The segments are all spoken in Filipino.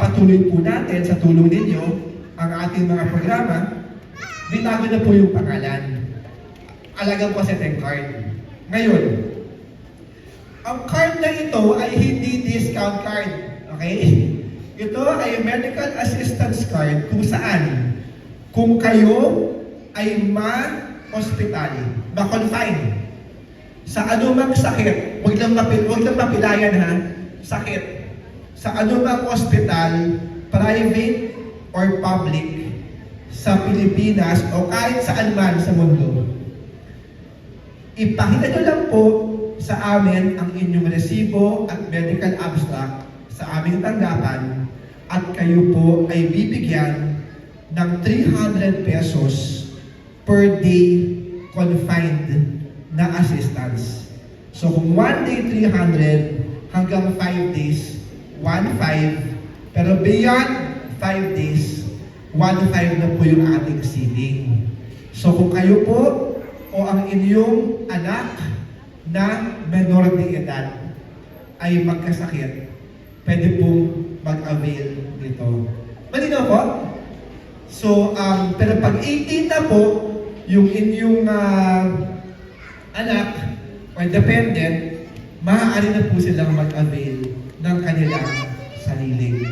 ipagpapatuloy po natin sa tulong ninyo ang ating mga programa, binago na po yung pangalan. Alagang po sa card. Ngayon, ang card na ito ay hindi discount card. Okay? Ito ay medical assistance card kung saan kung kayo ay ma-hospital, ma-confine sa anumang sakit, huwag lang, mapil, huwag lang mapilayan ha, sakit. Sa anumang hospital, private or public, sa Pilipinas o kahit saan man sa mundo, ipakita nyo lang po sa amin ang inyong resibo at medical abstract sa aming tanggapan at kayo po ay bibigyan ng 300 pesos per day confined na assistance. So kung one day 300 hanggang 5 days, 1.5 pero beyond 5 days, 1.5 na po yung ating ceiling. So kung kayo po o ang inyong anak na menor de edad ay magkasakit, pwede pong mag-avail nito. Malinaw po? So, um, pero pag 18 na po, yung inyong ah, anak or dependent, maaari na po silang mag-avail ng kanilang sariling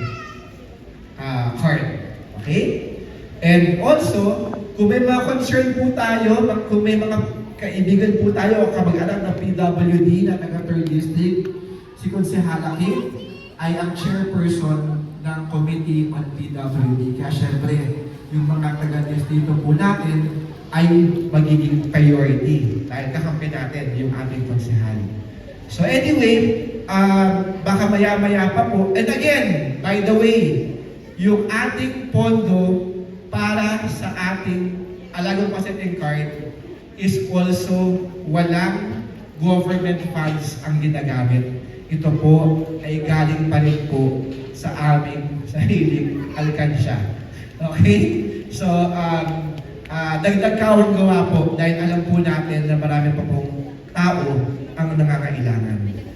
ah, card. Okay? And also, kung may mga concern po tayo, kung may mga kaibigan po tayo o kamag-anak ng PWD na taga 3rd District, si Konsehala Kim ay ang chairperson ng Committee on PWD. Kaya syempre, yung mga taga-distrito po natin ay magiging priority dahil kakampi natin yung ating konsehal. So anyway, um, baka maya-maya pa po. And again, by the way, yung ating pondo para sa ating alagang pasetting card is also walang government funds ang ginagamit. Ito po ay galing pa rin po sa aming sariling alkansya. Okay? So, um, ah, dagdag kawang gawa po dahil alam po natin na marami pa pong tao ang nangangailangan.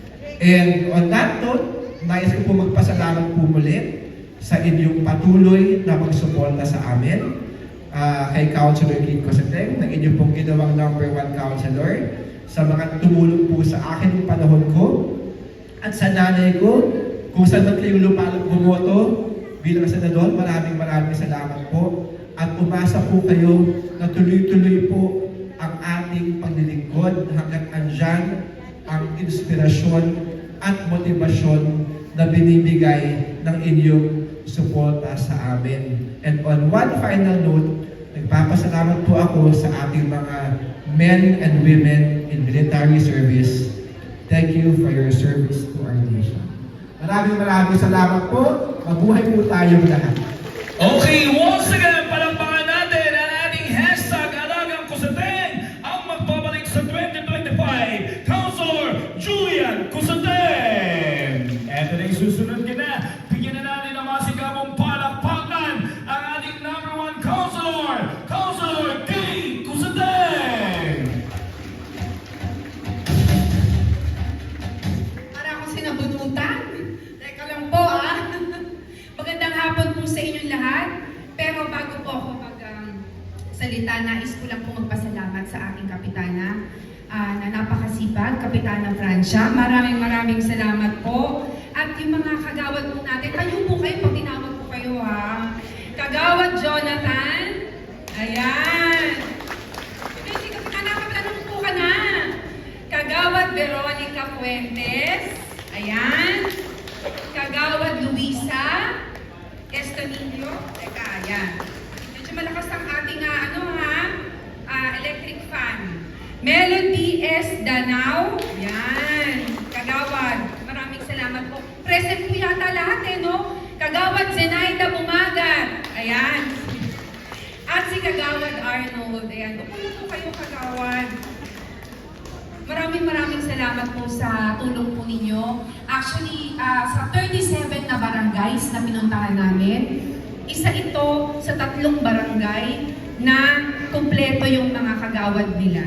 And on that note, nais ko po magpasalamat po muli sa inyong patuloy na magsuporta sa amin. Ah, kay Councilor Kiko Seteng, na inyong pong ginawang number one counselor, sa mga tumulong po sa akin ng panahon ko, at sa nanay ko, kung saan man kayo lupalong bumoto bilang senador, maraming maraming salamat po. At umasa po kayo na tuloy-tuloy po ang ating paglilingkod hanggang andyan ang inspirasyon at motibasyon na binibigay ng inyong suporta sa amin. And on one final note, nagpapasalamat po ako sa ating mga men and women in military service. Thank you for your service to our nation. Maraming maraming salamat po. Mabuhay po tayong lahat. Okay, once again, po ako mag um, nais ko lang po magpasalamat sa aking kapitana ah, na napakasipag, Kapitana Francia. Maraming maraming salamat po. At yung mga kagawad po natin, tayo po kayo pag tinawag po kayo ha. Kagawad Jonathan. Ayan. Ikaw si Kapitana, kapitanong po ka na. Kagawad Veronica Fuentes. Ayan. Kagawad Luisa Estonillo. Teka, ayan. Malakas ang ating ah, ano ha, ah, electric fan. Melody S. Danao. Ayan. Kagawad. Maraming salamat po. Present po yata lahat eh, no? Kagawad Zenaida Bumagat. Ayan. At si Kagawad Arnold. Ayan. Na po kayo, Kagawad. Maraming maraming salamat po sa tulong po ninyo. Actually, ah, sa 37 na barangays na pinuntahan namin, isa ito sa tatlong barangay na kumpleto yung mga kagawad nila.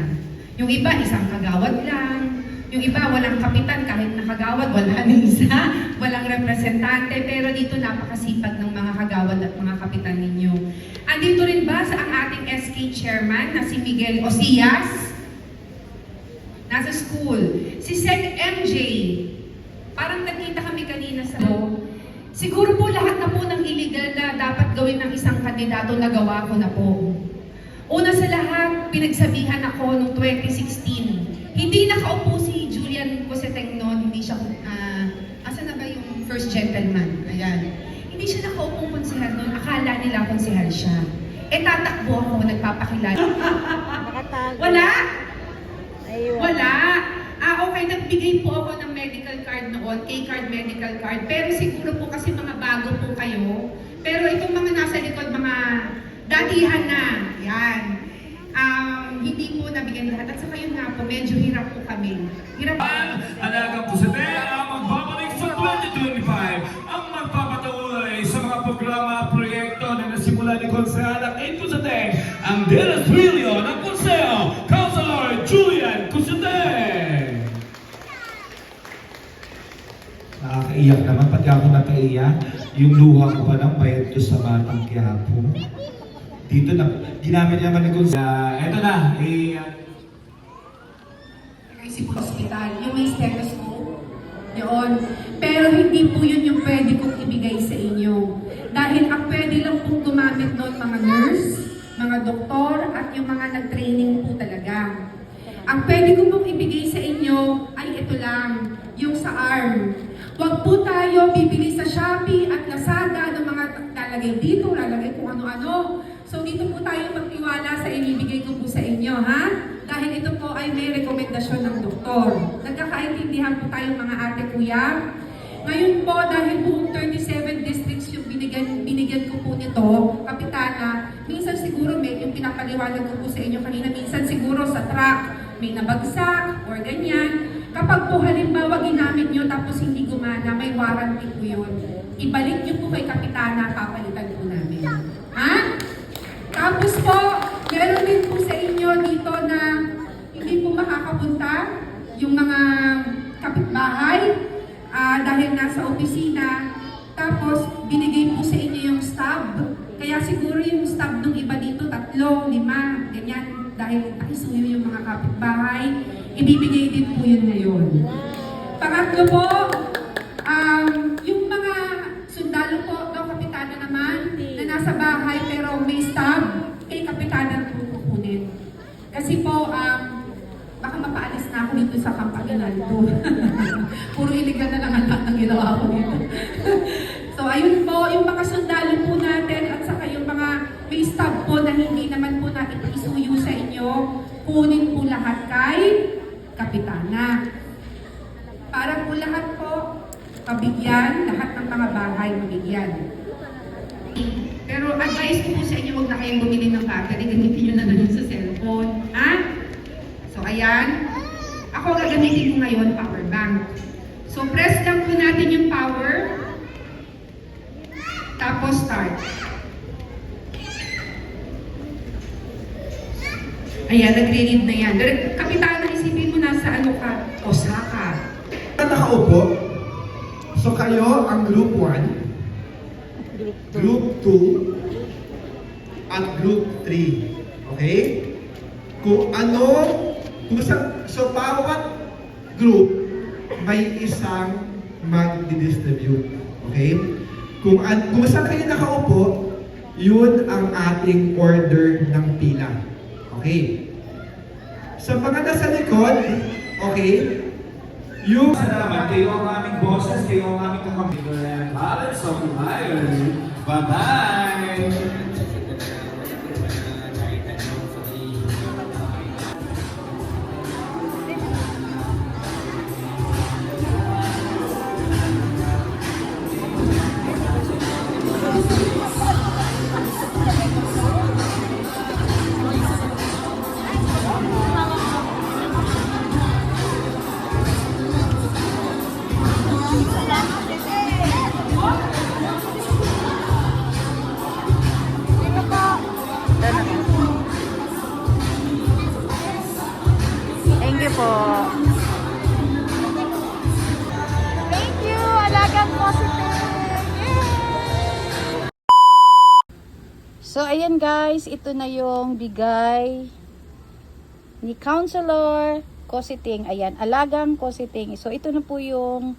Yung iba, isang kagawad lang. Yung iba, walang kapitan, kahit nakagawad, wala ni isa. Walang representante, pero dito napakasipag ng mga kagawad at mga kapitan ninyo. Andito rin ba sa ang ating SK chairman na si Miguel Osias? Nasa school. Si Sec MJ, parang nagkita kami kanina sa Siguro po lahat na po ng illegal na dapat gawin ng isang kandidato nagawa ko na po. Una sa lahat, pinagsabihan ako noong 2016. Hindi nakaupo si Julian Coseteng noon, hindi siya, ah, asa na ba yung first gentleman? Ayan. Hindi siya nakaupong konsehal noon, akala nila konsehal siya. Eh tatakbo ako, nagpapakilala. Wala! Wala. Okay, nagbigay po ako ng medical card noon, K-card medical card. Pero siguro po kasi mga bago po kayo. Pero itong mga nasa likod, mga datihan na. Yan. Um, hindi po nabigyan lahat. At saka yun nga po, medyo hirap po kami. Hirap Ang alagang Kusete ang magbabalik sa 2025 ang magpapatuloy sa mga programa proyekto na nasimula ni Konsehal Kate Kusete ang Dennis Trillo ng Konseo, Councilor Julian Kusete. Nakakaiyak naman, pati ako napaiyak. Yung luha ko pa ng bayad ko sa batang Quiapo. Dito na, ginamit naman ni Gonz. Uh, eto na, eh, uh, sa hospital, yung may stethoscope, yun. Pero hindi po yun yung pwede kong ibigay sa inyo. Dahil ang pwede lang pong gumamit noon mga nurse, mga doktor, at yung mga nag-training po talaga. Ang pwede ko pong ibigay sa inyo ay ito lang, yung sa arm. Huwag po tayo bibili sa Shopee at Lazada ng mga lalagay dito, lalagay kung ano-ano. So dito po tayo magtiwala sa inibigay ko po sa inyo, ha? Dahil ito po ay may rekomendasyon ng doktor. Nagkakaintindihan po tayo mga ate kuya. Ngayon po, dahil buong 37 districts yung binigyan, binigyan ko po nito, Kapitana, minsan siguro may yung pinapaliwanag ko po sa inyo kanina, minsan siguro sa truck, may nabagsak or ganyan. Kapag po halimbawa ginamit nyo tapos hindi gumana, may warranty po yun. Ibalik nyo po kay Kapitana, papalitan po namin. Ha? Tapos po, meron din po sa inyo dito na hindi po makakapunta yung mga kapitbahay ah, dahil nasa opisina. Tapos, binigay po sa inyo yung stub. Kaya siguro yung stub ng iba dito, tatlo, lima, ganyan. Dahil nakisuyo yung mga kapitbahay, ibibigay din po yun. Pangatlo po, um, yung mga sundalo po, daw kapitana naman, na nasa bahay pero may stub, kay kapitana po kukunin. Kasi po, um, baka mapaalis na ako dito sa Kampaginan po. Puro iligan na lang ang lahat ng ginawa ko dito. so, ayun po, yung mga sundalo po natin at saka yung mga may stub po na hindi naman po natin isuyo sa inyo, kunin po lahat kay kapitana. Para po lahat po, pabigyan, lahat ng mga bahay mabigyan. Pero advice ko po sa inyo, huwag na kayong bumili ng battery, gamitin nyo na lang sa cellphone. Ha? So, ayan. Ako gagamitin ko ngayon, power bank. So, press lang po natin yung power. Tapos, start. Ayan, nagre-read na yan. Kapitana, isipin mo nasa ano ka? Osaka. Na nakaupo, so kayo ang group 1, group 2, at group 3. Okay? Kung ano, kung sa, so bawat group may isang mag-distribute. Okay? Kung, an, kung saan kayo nakaupo, yun ang ating order ng pila. Okay? Sa mga nasa likod, okay, yung salamat kayo ang aming bosses, kayo ang aming kakampilan. Balance of life. Bye-bye! Thank you, Alagang Positive! Yay! So, ayan guys, ito na yung bigay ni Counselor Cositing. Ayan, Alagang Cositing. So, ito na po yung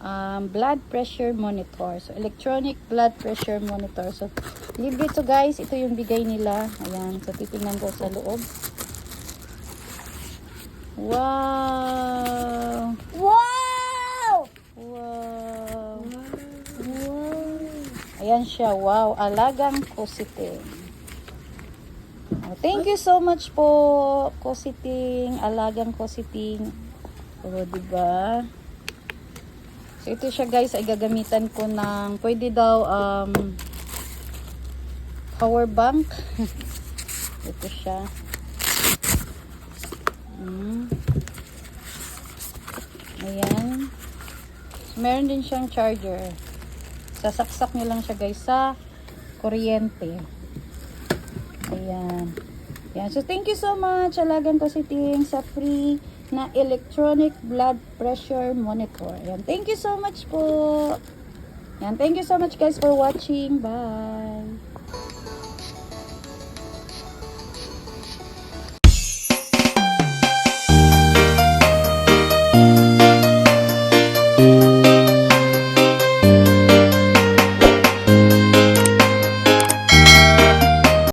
um, blood pressure monitor. So, electronic blood pressure monitor. So, libre to guys. Ito yung bigay nila. Ayan, so titingnan ko sa loob. Wow! Wow! Wow! Wow! Ayan siya. Wow! Alagang Cositing. Oh, thank you so much po, Cositing. Alagang Cositing. O, oh, diba? So, ito siya guys, ay gagamitan ko ng, pwede daw, um, power bank. ito siya. Mm. Ayan. Meron din siyang charger. Sasaksak nyo lang siya guys sa kuryente. Ayan. Ayan. So, thank you so much. Alagan ko si Ting sa free na electronic blood pressure monitor. Ayan. Thank you so much po. Ayan. Thank you so much guys for watching. Bye.